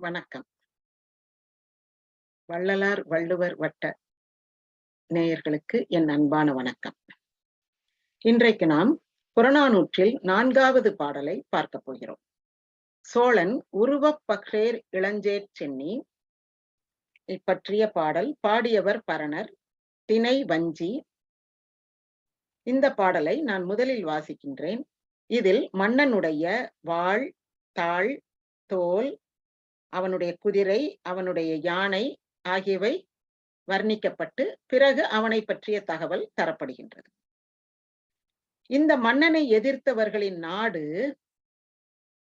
வணக்கம். வள்ளலார் வள்ளுவர் வட்ட நேயர்களுக்கு என் அன்பான வணக்கம். இன்றைக்கு நாம் புறநானூற்றில் நான்காவது பாடலை பார்க்க போகிறோம். சோழன் உருவப் பக்ரேர் இளஞ்சேர் சென்னி பற்றிய பாடல் பாடியவர் பரணர் தினை வஞ்சி. இந்த பாடலை நான் முதலில் வாசிக்கின்றேன். இதில் மன்னனுடைய வாழ் தாள் தோல் அவனுடைய குதிரை அவனுடைய யானை ஆகியவை வர்ணிக்கப்பட்டு பிறகு அவனை பற்றிய தகவல் தரப்படுகின்றது. இந்த மன்னனை எதிர்த்தவர்களின் நாடு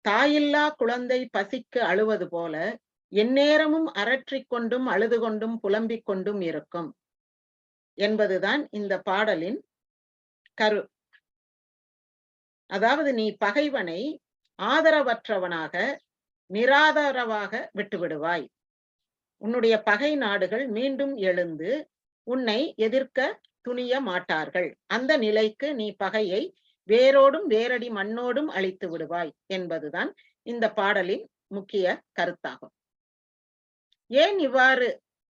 தாயில்லா குழந்தை பசிக்கு அழுவது போல எந்நேரமும் அரற்றிக் கொண்டும் அழுது கொண்டும் புலம்பிக் கொண்டும் இருக்கும் என்பதுதான் இந்த பாடலின் கரு. அதாவது நீ பகைவனை ஆதரவற்றவனாக நிராதரவாக விட்டுவிடுவாய். உன்னுடைய பகை நாடுகள் மீண்டும் எழுந்து உன்னை எதிர்க்க துணிய மாட்டார்கள். அந்த நிலைக்கு நீ பகையை வேரோடும் வேரடி மண்ணோடும் அழித்து விடுவாய் என்பதுதான் இந்த பாடலின் முக்கிய கருத்தாகும். ஏன் இவ்வாறு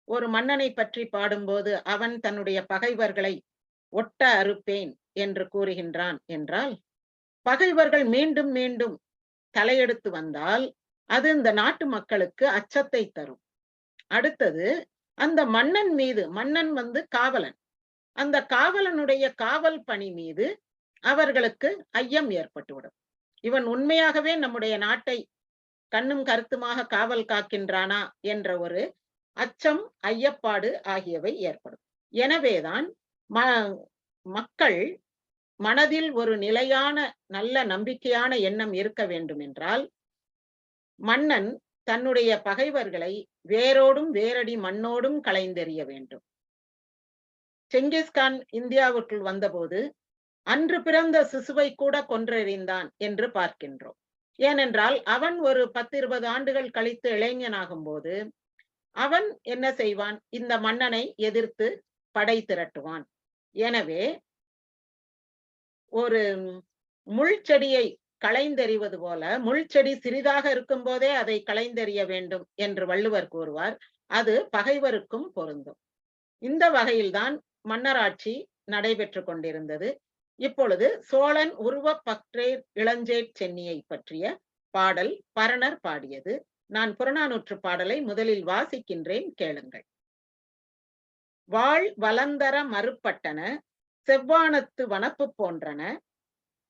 ஒரு மன்னனை பற்றி பாடும்போது அவன் தன்னுடைய பகைவர்களை ஒட்ட அறுப்பேன் என்று கூறுகின்றான் என்றால் பகைவர்கள் மீண்டும் மீண்டும் தலையெடுத்து வந்தால் அது இந்த நாட்டு மக்களுக்கு அச்சத்தை தரும். அடுத்தது அந்த மன்னன் மீது மன்னன் வந்து காவலன். அந்த காவலனுடைய காவல் பணி மீது அவர்களுக்கு ஐயம் ஏற்பட்டுவிடும். இவன் உண்மையாகவே நம்முடைய நாட்டை கண்ணும் கருத்துமாக காவல் காக்கின்றானா என்ற ஒரு அச்சம் ஐயப்பாடு ஆகியவை ஏற்படும். எனவேதான் ம மக்கள் மனதில் ஒரு நிலையான நல்ல நம்பிக்கையான எண்ணம் இருக்க வேண்டும் என்றால் மன்னன் தன்னுடைய பகைவர்களை வேரோடும் வேரடி மண்ணோடும் களைந்தெறிய வேண்டும். செங்கிஸ்கான் இந்தியாவுக்குள் வந்தபோது அன்று பிறந்த சிசுவை கூட கொன்றெறிந்தான் என்று பார்க்கின்றோம். ஏனென்றால் அவன் ஒரு பத்து இருபது ஆண்டுகள் கழித்து இளைஞனாகும் போது அவன் என்ன செய்வான்? இந்த மன்னனை எதிர்த்து படை திரட்டுவான். எனவே ஒரு முள் செடியை களைந்தெறிவது போல முள் செடி சிறிதாக இருக்கும் போதே அதை களைந்தெறிய வேண்டும் என்று வள்ளுவர் கூறுவார். அது பகைவருக்கும் பொருந்தும். இந்த வகையில்தான் மன்னராட்சி நடைபெற்று கொண்டிருந்தது. இப்பொழுது சோழன் உருவ பக்ரேர் இளஞ்சேட் சென்னியை பற்றிய பாடல் பரணர் பாடியது. நான் புறநானூற்று பாடலை முதலில் வாசிக்கின்றேன் கேளுங்கள். வாழ் வலந்தர மறுப்பட்டன செவ்வானத்து வனப்பு போன்றன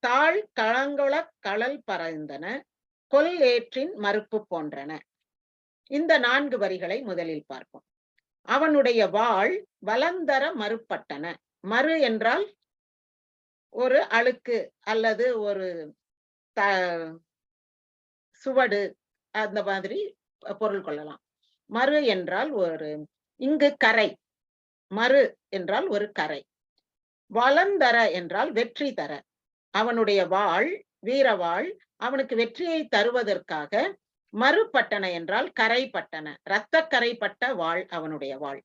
தாழ் களங்குள களல் பறந்தன கொல் ஏற்றின் மறுப்பு போன்றன. இந்த நான்கு வரிகளை முதலில் பார்ப்போம். அவனுடைய வாழ் வலந்தர மறுப்பட்டன மறு என்றால் ஒரு அழுக்கு அல்லது ஒரு த சுவடு அந்த மாதிரி பொருள் கொள்ளலாம். மறு என்றால் ஒரு இங்கு கரை. மறு என்றால் ஒரு கரை. வளந்தர என்றால் வெற்றி தர. அவனுடைய வாழ் வீரவாள் அவனுக்கு வெற்றியை தருவதற்காக மறுபட்டன என்றால் கரைப்பட்டன இரத்த கரைப்பட்ட வாழ் அவனுடைய வாழ்.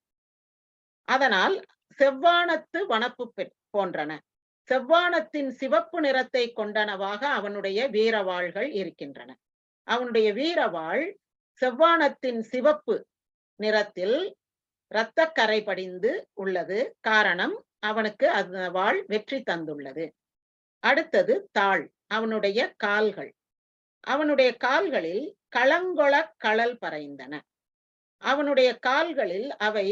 அதனால் செவ்வானத்து வனப்பு போன்றன. செவ்வானத்தின் சிவப்பு நிறத்தை கொண்டனவாக அவனுடைய வீரவாள்கள் இருக்கின்றன. அவனுடைய வீரவாள் செவ்வானத்தின் சிவப்பு நிறத்தில் இரத்த கரை படிந்து உள்ளது. காரணம் அவனுக்கு அந்த வாழ் வெற்றி தந்துள்ளது. அடுத்தது தாள் அவனுடைய கால்கள். அவனுடைய கால்களில் களங்கொள களல் பறைந்தன. அவனுடைய கால்களில் அவை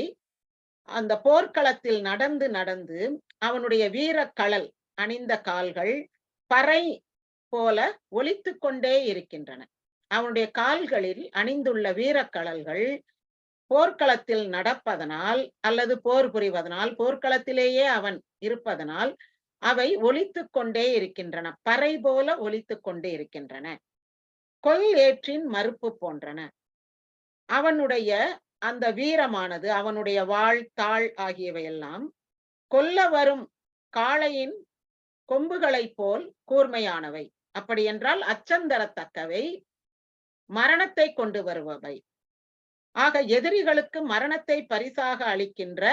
அந்த போர்க்களத்தில் நடந்து நடந்து அவனுடைய வீர களல் அணிந்த கால்கள் பறை போல ஒலித்து கொண்டே இருக்கின்றன. அவனுடைய கால்களில் அணிந்துள்ள வீரக்கழல்கள் போர்க்களத்தில் நடப்பதனால் அல்லது போர் புரிவதனால் போர்க்களத்திலேயே அவன் இருப்பதனால் அவை ஒலித்து கொண்டே இருக்கின்றன. பறை போல ஒலித்து கொண்டே இருக்கின்றன. கொல் ஏற்றின் மறுப்பு போன்றன. அவனுடைய அந்த வீரமானது அவனுடைய வாழ் தாள் ஆகியவையெல்லாம் கொல்ல வரும் காளையின் கொம்புகளைப் போல் கூர்மையானவை. அப்படி என்றால் அச்சந்தரத்தக்கவை மரணத்தை கொண்டு வருபவை. ஆக எதிரிகளுக்கு மரணத்தை பரிசாக அளிக்கின்ற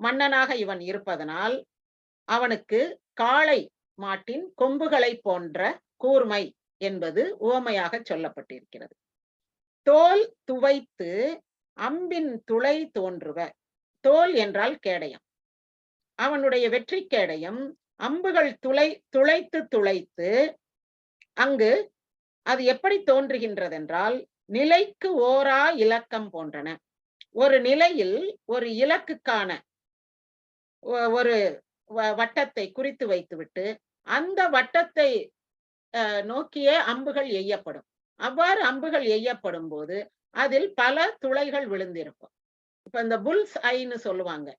மன்னனாக இவன் இருப்பதனால் அவனுக்கு காளை மாட்டின் கொம்புகளை போன்ற கூர்மை என்பது உவமையாக சொல்லப்பட்டிருக்கிறது. தோல் துவைத்து அம்பின் துளை தோன்றுவ தோல் என்றால் கேடயம். அவனுடைய வெற்றி கேடயம் அம்புகள் துளை துளைத்து துளைத்து அங்கு அது எப்படி தோன்றுகின்றதென்றால் நிலைக்கு ஓரா இலக்கம் போன்றன. ஒரு நிலையில் ஒரு இலக்குக்கான ஒரு வட்டத்தை குறித்து வைத்துவிட்டு அந்த வட்டத்தை நோக்கியே அம்புகள் எய்யப்படும். அவ்வாறு அம்புகள் எய்யப்படும் போது அதில் பல துளைகள் விழுந்திருக்கும். இப்ப இந்த புல்ஸ் ஐன்னு சொல்லுவாங்க.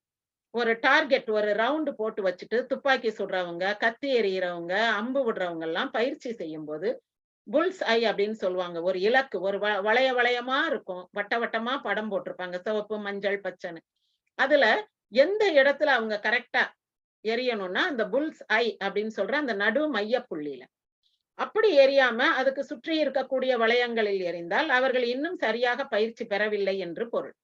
ஒரு டார்கெட் ஒரு ரவுண்டு போட்டு வச்சுட்டு துப்பாக்கி சுடுறவங்க கத்தி எறிகிறவங்க அம்பு விடுறவங்க எல்லாம் பயிற்சி செய்யும் போது புல்ஸ் ஐ அப்படின்னு சொல்லுவாங்க. ஒரு இலக்கு ஒரு வ- வளைய வளையமா இருக்கும். வட்ட வட்டமா படம் போட்டிருப்பாங்க. சிவப்பு மஞ்சள் பச்சைன்னு. அதுல எந்த இடத்துல அவங்க கரெக்டா எரியணும்னா அந்த புல்ஸ் ஐ அப்படின்னு சொல்ற அந்த நடு மைய புள்ளியில. அப்படி எரியாம அதுக்கு சுற்றி இருக்கக்கூடிய வளையங்களில் எரிந்தால் அவர்கள் இன்னும் சரியாக பயிற்சி பெறவில்லை என்று பொருள்.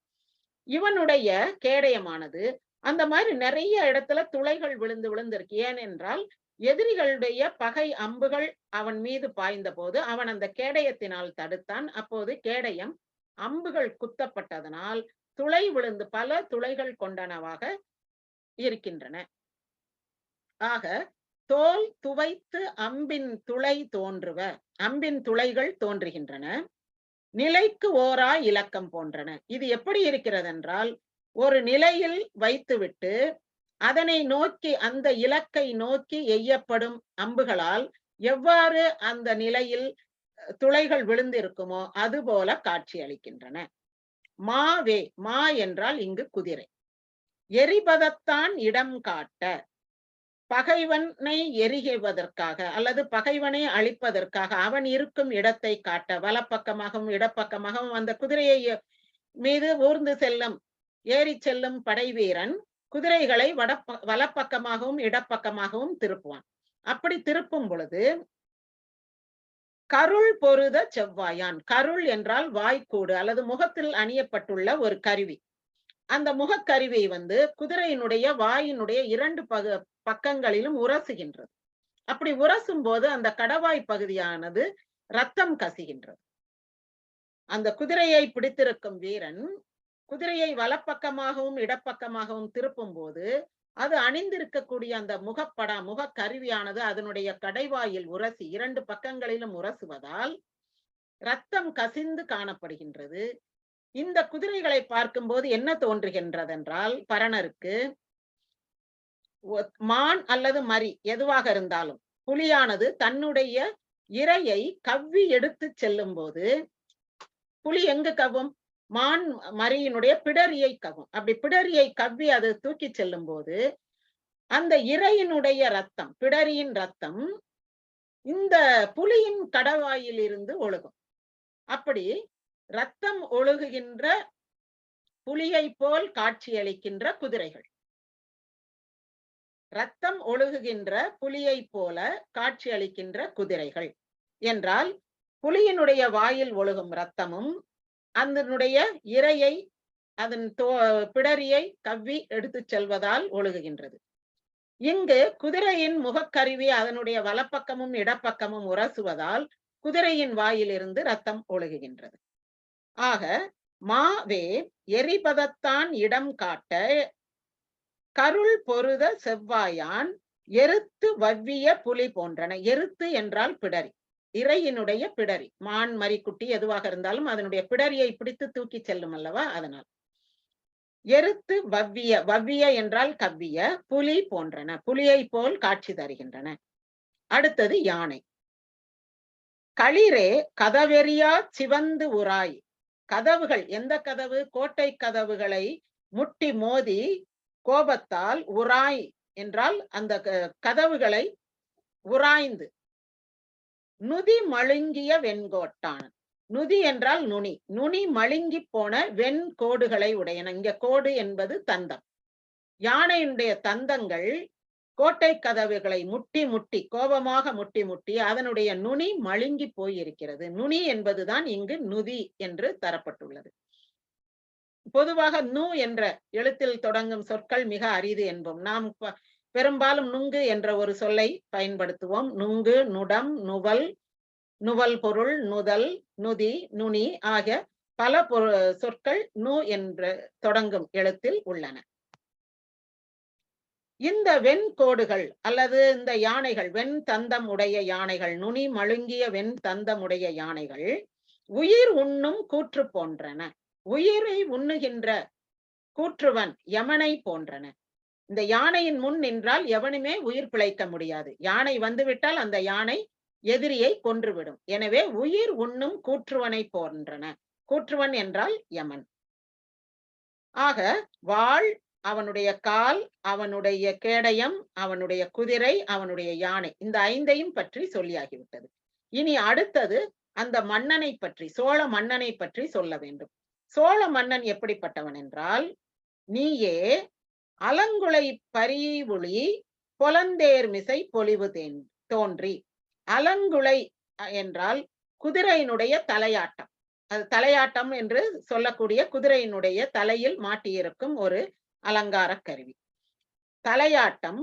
இவனுடைய கேடயமானது அந்த மாதிரி நிறைய இடத்துல துளைகள் விழுந்து விழுந்திருக்கு. ஏனென்றால் எதிரிகளுடைய பகை அம்புகள் அவன் மீது பாய்ந்த போது அவன் அந்த கேடயத்தினால் தடுத்தான். அப்போது கேடயம் அம்புகள் குத்தப்பட்டதனால் துளை விழுந்து பல துளைகள் கொண்டனவாக இருக்கின்றன. ஆக தோல் துவைத்து அம்பின் துளை தோன்றுவ அம்பின் துளைகள் தோன்றுகின்றன நிலைக்கு ஓரா இலக்கம் போன்றன. இது எப்படி இருக்கிறது என்றால் ஒரு நிலையில் வைத்துவிட்டு அதனை நோக்கி அந்த இலக்கை நோக்கி எய்யப்படும் அம்புகளால் எவ்வாறு அந்த நிலையில் துளைகள் விழுந்திருக்குமோ அதுபோல காட்சி அளிக்கின்றன மாவே மா என்றால் இங்கு குதிரை. எரிபதத்தான் இடம் காட்ட பகைவனை எரிகுவதற்காக அல்லது பகைவனை அழிப்பதற்காக அவன் இருக்கும் இடத்தை காட்ட வலப்பக்கமாகவும் இடப்பக்கமாகவும் அந்த குதிரையை மீது ஊர்ந்து செல்லும் ஏறி செல்லும் படை வீரன் குதிரைகளை வடப்ப வலப்பக்கமாகவும் இடப்பக்கமாகவும் திருப்புவான். அப்படி திருப்பும் பொழுது கருள் பொருத செவ்வாயான். கருள் என்றால் வாய்க்கூடு அல்லது முகத்தில் அணியப்பட்டுள்ள ஒரு கருவி. அந்த முகக்கருவி வந்து குதிரையினுடைய வாயினுடைய இரண்டு பக பக்கங்களிலும் உரசுகின்றது. அப்படி உரசும் போது அந்த கடவாய் பகுதியானது ரத்தம் கசிகின்றது. அந்த குதிரையை பிடித்திருக்கும் வீரன் குதிரையை வலப்பக்கமாகவும் இடப்பக்கமாகவும் திருப்பும் போது அது அணிந்திருக்கக்கூடிய அந்த முகப்படா முகக்கருவியானது அதனுடைய கடைவாயில் உரசி இரண்டு பக்கங்களிலும் உரசுவதால் ரத்தம் கசிந்து காணப்படுகின்றது. இந்த குதிரைகளை பார்க்கும்போது என்ன தோன்றுகின்றதென்றால் பரணருக்கு மான் அல்லது மரி எதுவாக இருந்தாலும் புலியானது தன்னுடைய இரையை கவ்வி எடுத்து செல்லும் போது புலி எங்கு கவ்வும்? மான் மரியினுடைய பிடரியை கவ்வும். அப்படி பிடரியை கவ்வி அது தூக்கி செல்லும் போது அந்த இரையினுடைய ரத்தம் பிடரியின் ரத்தம் இந்த புலியின் கடவாயில் இருந்து ஒழுகும். அப்படி ரத்தம் ஒழுகுகின்ற புலியை போல் காட்சியளிக்கின்ற குதிரைகள். ரத்தம் ஒழுகுகின்ற புலியை போல காட்சியளிக்கின்ற குதிரைகள். என்றால் புலியினுடைய வாயில் ஒழுகும் ரத்தமும் அதனுடைய இரையை அதன் தோ பிடரியை கவ்வி எடுத்துச் செல்வதால் ஒழுகுகின்றது. இங்கு குதிரையின் முகக்கருவி அதனுடைய வலப்பக்கமும் இடப்பக்கமும் உரசுவதால் குதிரையின் வாயிலிருந்து ரத்தம் ஒழுகுகின்றது. ஆக மாவே எரிபதத்தான் இடம் காட்ட கருள் பொருத செவ்வாயான் எருத்து வவ்விய புலி போன்றன. எருத்து என்றால் பிடரி. இறையினுடைய பிடரி. மான் மரிக்குட்டி எதுவாக இருந்தாலும் அதனுடைய பிடரியை பிடித்து தூக்கி செல்லும் அல்லவா? அதனால். எருத்து வவ்விய வவ்விய என்றால் கவ்விய புலி போன்றன. புலியை போல் காட்சி தருகின்றன. அடுத்தது யானை. களிரே கதவெறியா சிவந்து உராய். கதவுகள் எந்த கதவு? கோட்டை கதவுகளை முட்டி மோதி கோபத்தால் உராய் என்றால் அந்த க- கதவுகளை உராய்ந்து. நுதி மழுங்கிய வெண்கோட்டான். நுதி என்றால் நுனி. நுனி மழுங்கி போன வெண் கோடுகளை உடையன. இங்க கோடு என்பது தந்தம். யானையினுடைய தந்தங்கள் கோட்டை கதவுகளை முட்டி முட்டி கோபமாக முட்டி முட்டி அதனுடைய நுனி மழுங்கி போயிருக்கிறது. நுனி என்பதுதான் இங்கு நுதி என்று தரப்பட்டுள்ளது. பொதுவாக நு என்ற எழுத்தில் தொடங்கும் சொற்கள் மிக அரிது என்போம். நாம் ப- பெரும்பாலும் நுங்கு என்ற ஒரு சொல்லை பயன்படுத்துவோம். நுங்கு நுடம் நுவல் நுவல் பொருள் நுதல் நுதி நுனி ஆகிய பல பொ- சொற்கள் நு என்று தொடங்கும் எழுத்தில் உள்ளன. இந்த வெண்கோடுகள் அல்லது இந்த யானைகள் வெண் தந்தம் உடைய யானைகள் நுனி மழுங்கிய வெண் தந்தம் உடைய யானைகள் உயிர் உண்ணும் கூற்று போன்றன. உயிரை உண்ணுகின்ற கூற்றுவன் யமனை போன்றன. இந்த யானையின் முன் நின்றால் எவனுமே உயிர் பிழைக்க முடியாது. யானை வந்துவிட்டால் அந்த யானை எதிரியை கொன்றுவிடும். எனவே உயிர் உண்ணும் கூற்றுவனை போன்றன. கூற்றுவன் என்றால் யமன். ஆக வாழ் அவனுடைய கால் அவனுடைய கேடயம் அவனுடைய குதிரை அவனுடைய யானை. இந்த ஐந்தையும் பற்றி சொல்லியாகிவிட்டது. இனி அடுத்தது அந்த மன்னனை பற்றி சோழ மன்னனை பற்றி சொல்ல வேண்டும். சோழ மன்னன் எப்படிப்பட்டவன் என்றால் நீயே அலங்குளை பரிவுளி பொலந்தேர் மிசை பொலிவு தேன் தோன்றி. அலங்குளை என்றால் குதிரையினுடைய தலையாட்டம். அது தலையாட்டம் என்று சொல்லக்கூடிய குதிரையினுடைய தலையில் மாட்டியிருக்கும் ஒரு அலங்கார கருவி. தலையாட்டம்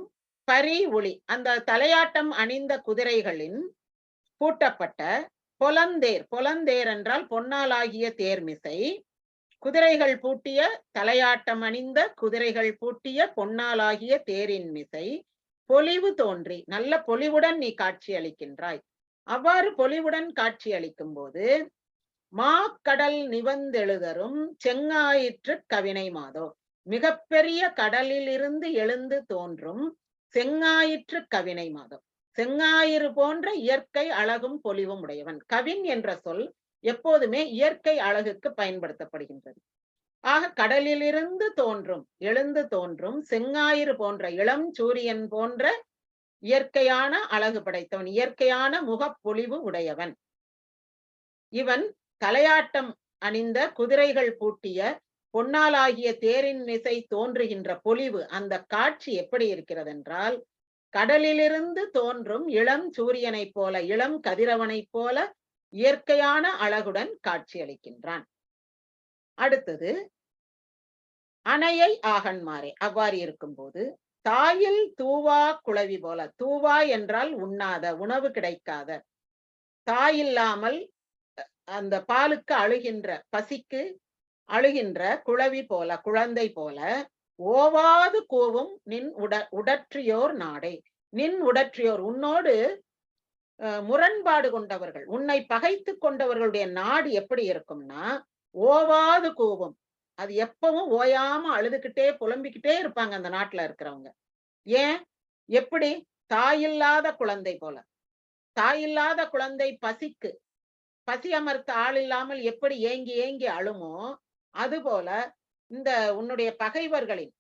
பரி ஒளி அந்த தலையாட்டம் அணிந்த குதிரைகளின் பூட்டப்பட்ட பொலந்தேர் பொலந்தேர் என்றால் பொன்னாலாகிய தேர்மிசை. குதிரைகள் பூட்டிய தலையாட்டம் அணிந்த குதிரைகள் பூட்டிய பொன்னாலாகிய தேரின் மிசை. பொலிவு தோன்றி நல்ல பொலிவுடன் நீ காட்சி அளிக்கின்றாய். அவ்வாறு பொலிவுடன் காட்சி அளிக்கும் போது மாக்கடல் நிவந்தெழுதரும் செங்காயிற்று கவினை மாதோ. மிகப்பெரிய கடலிலிருந்து எழுந்து தோன்றும் செங்காயிற்று கவினை மாதம். செங்காயிறு போன்ற இயற்கை அழகும் பொலிவும் உடையவன். கவின் என்ற சொல் எப்போதுமே இயற்கை அழகுக்கு பயன்படுத்தப்படுகின்றது. ஆக கடலிலிருந்து தோன்றும் எழுந்து தோன்றும் செங்காயிறு போன்ற இளம் சூரியன் போன்ற இயற்கையான அழகு படைத்தவன் இயற்கையான முகப்பொழிவு உடையவன். இவன் தலையாட்டம் அணிந்த குதிரைகள் பூட்டிய பொன்னாலாகிய தேரின் மிசை தோன்றுகின்ற பொலிவு அந்த காட்சி எப்படி இருக்கிறது என்றால் கடலிலிருந்து தோன்றும் இளம் சூரியனைப் போல இளம் கதிரவனைப் போல இயற்கையான அழகுடன் காட்சியளிக்கின்றான் அடுத்தது அணையை ஆகன்மாரே அவ்வாறு இருக்கும்போது தாயில் தூவா குளவி போல தூவா என்றால் உண்ணாத உணவு கிடைக்காத தாயில்லாமல் அந்த பாலுக்கு அழுகின்ற பசிக்கு அழுகின்ற குழவி போல குழந்தை போல ஓவாது கூவும் நின் உட உடற்றியோர் நாடே. நின் உடற்றியோர் உன்னோடு முரண்பாடு கொண்டவர்கள் உன்னை பகைத்து கொண்டவர்களுடைய நாடு எப்படி இருக்கும்னா ஓவாது கூவும். அது எப்பவும் ஓயாம அழுதுகிட்டே புலம்பிக்கிட்டே இருப்பாங்க அந்த நாட்டுல இருக்கிறவங்க. ஏன்? எப்படி? தாயில்லாத குழந்தை போல. தாயில்லாத குழந்தை பசிக்கு. பசி அமர்த்த ஆள் இல்லாமல் எப்படி ஏங்கி ஏங்கி அழுமோ அதுபோல இந்த உன்னுடைய பகைவர்களின்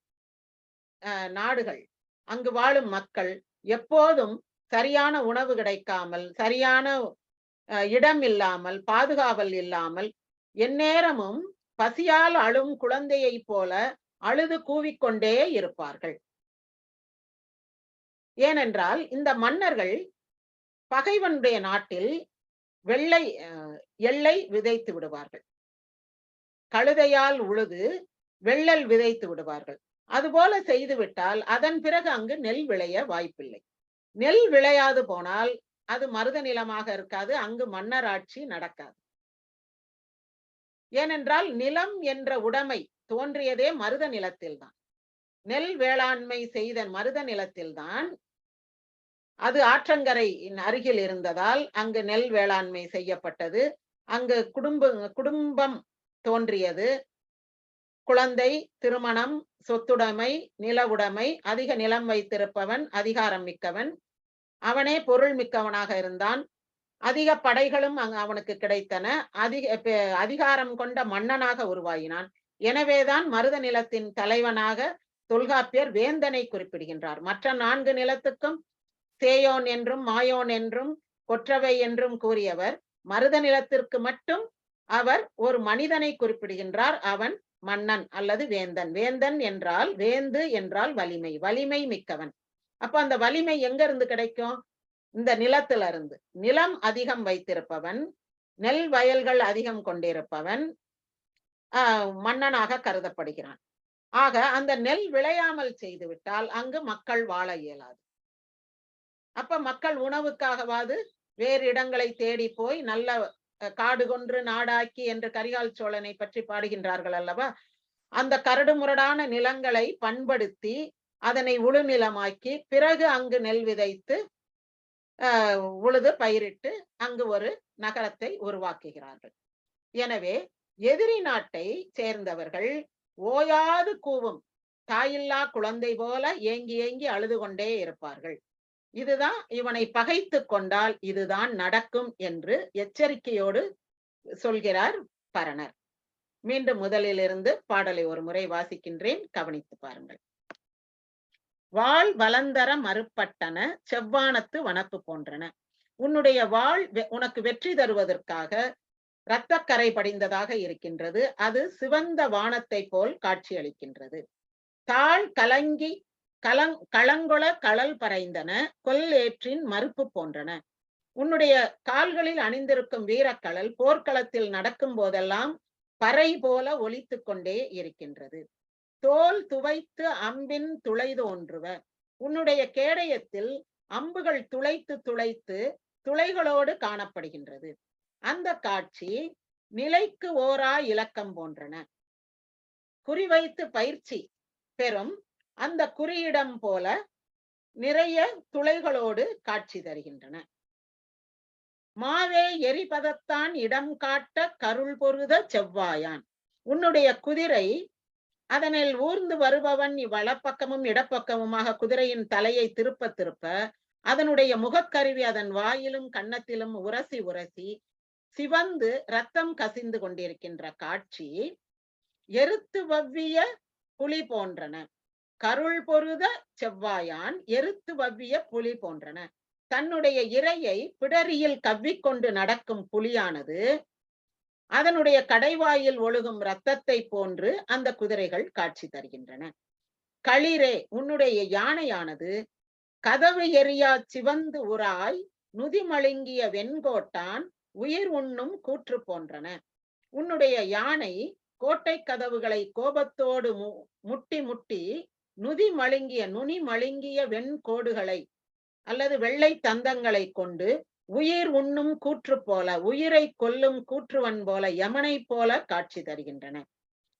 நாடுகள் அங்கு வாழும் மக்கள் எப்போதும் சரியான உணவு கிடைக்காமல் சரியான அஹ், இடம் இல்லாமல் பாதுகாவல் இல்லாமல் எந்நேரமும் பசியால் அழும் குழந்தையைப் போல அழுது கூவிக்கொண்டே இருப்பார்கள். ஏனென்றால் இந்த மன்னர்கள் பகைவனுடைய நாட்டில் வெள்ளை அஹ், விதைத்து விடுவார்கள். கழுதையால் உழுது வெள்ளல் விதைத்து விடுவார்கள். அதுபோல செய்து விட்டால் அதன் பிறகு அங்கு நெல் விளைய வாய்ப்பில்லை. நெல் விளையாது போனால் அது மருத நிலமாக இருக்காது அங்கு மன்னர் ஆட்சி நடக்காது. ஏனென்றால் நிலம் என்ற உடைமை தோன்றியதே மருத நிலத்தில்தான் நெல் வேளாண்மை செய்த மருத நிலத்தில்தான் அது ஆற்றங்கரை அருகில் இருந்ததால் அங்கு நெல் வேளாண்மை செய்யப்பட்டது. அங்கு குடும்ப குடும்பம் தோன்றியது. குழந்தை திருமணம் சொத்துடைமை நில உடைமை அதிக நிலம் வைத்திருப்பவன் அதிகாரம் மிக்கவன். அவனே பொருள் மிக்கவனாக இருந்தான். அதிக படைகளும் அவனுக்கு கிடைத்தன. அதிக அதிகாரம் கொண்ட மன்னனாக உருவாகினான் எனவேதான் மருத நிலத்தின் தலைவனாக தொல்காப்பியர் வேந்தனை குறிப்பிடுகின்றார். மற்ற நான்கு நிலத்துக்கும் சேயோன் என்றும் மாயோன் என்றும் கொற்றவை என்றும் கூறியவர். மருத நிலத்திற்கு மட்டும் அவர் ஒரு மனிதனை குறிப்பிடுகின்றார். அவன் மன்னன் அல்லது வேந்தன். வேந்தன் என்றால் வேந்து என்றால் வலிமை. வலிமை மிக்கவன். அப்ப அந்த வலிமை எங்க இருந்து கிடைக்கும்? இந்த நிலத்துல இருந்து நிலம் அதிகம் வைத்திருப்பவன் நெல் வயல்கள் அதிகம் கொண்டிருப்பவன் ஆஹ் மன்னனாக கருதப்படுகிறான். ஆக அந்த நெல் விளையாமல் செய்து விட்டால் அங்கு மக்கள் வாழ இயலாது. அப்ப மக்கள் உணவுக்காகவாது வேறு இடங்களை தேடி போய் நல்ல காடு கொன்று நாடாக்கி என்று கரிகால் சோழனை பற்றி பாடுகின்றார்கள் அல்லவா? அந்த கரடுமுரடான நிலங்களை பண்படுத்தி அதனை உழுநிலமாக்கி பிறகு அங்கு நெல் விதைத்து அஹ் உழுது பயிரிட்டு அங்கு ஒரு நகரத்தை உருவாக்குகிறார்கள். எனவே எதிரி நாட்டை சேர்ந்தவர்கள் ஓயாது கூவும் தாயில்லா குழந்தை போல ஏங்கி ஏங்கி அழுது கொண்டே இருப்பார்கள். இதுதான் இவனை பகைத்து கொண்டால் இதுதான் நடக்கும் என்று எச்சரிக்கையோடு சொல்கிறார் பரணர். மீண்டும் முதலிலிருந்து பாடலை ஒரு முறை வாசிக்கின்றேன். கவனித்து பாருங்கள். வாழ் வலந்தர மறுப்பட்டன செவ்வானத்து வனப்பு போன்றன. உன்னுடைய வாழ் வெ- உனக்கு வெற்றி தருவதற்காக இரத்தக்கரை படிந்ததாக இருக்கின்றது. அது சிவந்த வானத்தை போல் காட்சியளிக்கின்றது. தாழ் கலங்கி கலங் களங்கொள களல் பறைந்தன கொல்லேற்றின் மறுப்பு போன்றன. உன்னுடைய கால்களில் அணிந்திருக்கும் வீரக்கழல் போர்க்களத்தில் நடக்கும் போதெல்லாம் பறை போல ஒலித்து கொண்டே இருக்கின்றது. தோல் துவைத்து அம்பின் துளை தோன்றுவ உன்னுடைய கேடயத்தில் அம்புகள் துளைத்து துளைத்து துளைகளோடு காணப்படுகின்றது. அந்த காட்சி நிலைக்கு ஓரா இலக்கம் போன்றன. குறிவைத்து பயிற்சி பெறும் அந்த குறியிடம் போல நிறைய துளைகளோடு காட்சி தருகின்றன. மாவே எரிபதத்தான் இடம் காட்ட கருள் பொருத செவ்வாயான். உன்னுடைய குதிரை அதனில் ஊர்ந்து வருபவன் இவ்வளப்பக்கமும் இடப்பக்கமுமாக குதிரையின் தலையை திருப்ப திருப்ப அதனுடைய முகக்கருவி அதன் வாயிலும் கன்னத்திலும் உரசி உரசி சிவந்து ரத்தம் கசிந்து கொண்டிருக்கின்ற காட்சி எருத்து வவ்விய புலி போன்றன. கருள் பொருத செவ்வாயான் எருத்து வவ்விய புலி போன்றன. தன்னுடைய இரையை பிடரியில் கவ்விக்கொண்டு நடக்கும் புலியானது அதனுடைய கடைவாயில் ஒழுகும் இரத்தத்தை போன்று அந்த குதிரைகள் காட்சி தருகின்றன. களிரே உன்னுடைய யானையானது கதவு எரியா சிவந்து உராய் நுதிமழுங்கிய வெண்கோட்டான் உயிர் உண்ணும் கூற்று போன்றன. உன்னுடைய யானை கோட்டை கதவுகளை கோபத்தோடு மு- முட்டி முட்டி நுதி மழுங்கிய நுனி மழுங்கிய வெண்கோடுகளை அல்லது வெள்ளை தந்தங்களை கொண்டு உயிர் உண்ணும் கூற்று போல உயிரை கொல்லும் கூற்றுவன் போல யமனை போல காட்சி தருகின்றன.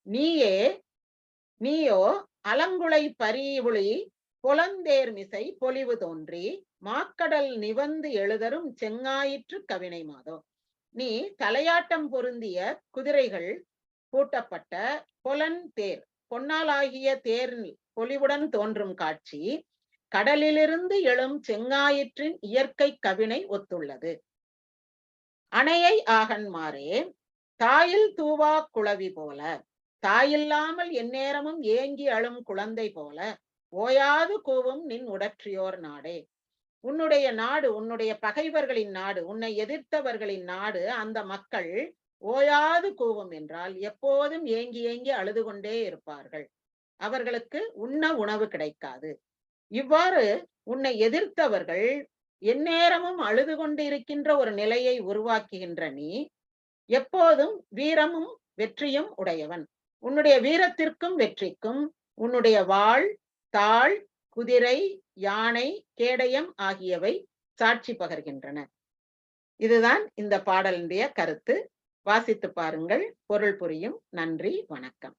நீயே நீயோ அலங்குளை பரிவுளி புலந்தேர் மிசை பொலிவு தோன்றி மாக்கடல் நிவந்து எழுதரும் செங்காயிற்று கவினை மாதோ. நீ தலையாட்டம் பொருந்திய குதிரைகள் பூட்டப்பட்ட பொலன் தேர் பொன்னாலாகிய தேர் பொலிவுடன் தோன்றும் காட்சி கடலிலிருந்து எழும் செங்காயிற்றின் இயற்கை கவினை ஒத்துள்ளது. அணையை ஆகன்மாறே தாயில் தூவா குளவி போல தாயில்லாமல் எந்நேரமும் ஏங்கி அழும் குழந்தை போல ஓயாது கூவும் நின் உடற்றியோர் நாடே. உன்னுடைய நாடு உன்னுடைய பகைவர்களின் நாடு உன்னை எதிர்த்தவர்களின் நாடு அந்த மக்கள் ஓயாது கூவும் என்றால் எப்போதும் ஏங்கி ஏங்கி அழுது கொண்டே இருப்பார்கள். அவர்களுக்கு உண்ண உணவு கிடைக்காது. இவ்வாறு உன்னை எதிர்த்தவர்கள் எந்நேரமும் அழுது கொண்டிருக்கின்ற ஒரு நிலையை உருவாக்குகின்ற நீ எப்போதும் வீரமும் வெற்றியும் உடையவன். உன்னுடைய வீரத்திற்கும் வெற்றிக்கும் உன்னுடைய வாள் தாள் குதிரை யானை கேடயம் ஆகியவை சாட்சி பகர்கின்றன. இதுதான் இந்த பாடலினுடைய கருத்து. வாசித்து பாருங்கள். பொருள் புரியும். நன்றி. வணக்கம்.